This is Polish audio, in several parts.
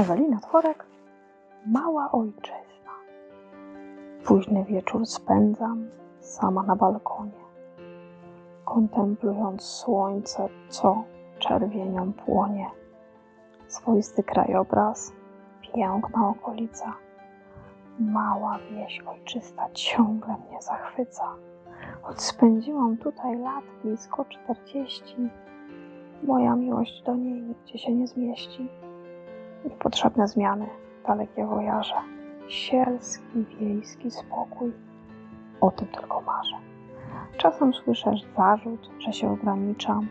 Ewelina Tworek, mała ojczyzna. Późny wieczór spędzam sama na balkonie, kontemplując słońce, co czerwienią płonie. Swoisty krajobraz, piękna okolica. Mała wieś ojczysta ciągle mnie zachwyca. Choć spędziłam tutaj lat blisko czterdzieści, moja miłość do niej nigdzie się nie zmieści. Niepotrzebne zmiany, dalekie wojaże, sielski, wiejski spokój. O tym tylko marzę. Czasem słyszę zarzut, że się ograniczam.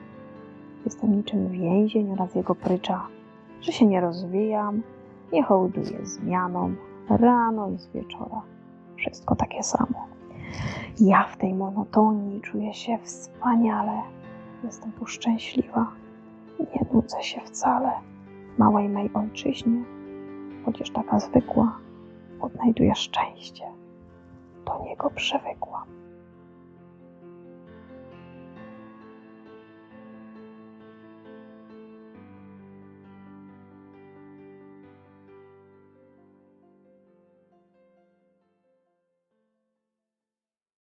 Jestem niczym więzień oraz jego prycza, że się nie rozwijam, nie hołduję zmianom, rano i z wieczora. Wszystko takie samo. Ja w tej monotonii czuję się wspaniale. Jestem tu szczęśliwa. Nie nudzę się wcale. Małej mej ojczyźnie, chociaż taka zwykła, odnajduję szczęście. Do niego przywykłam.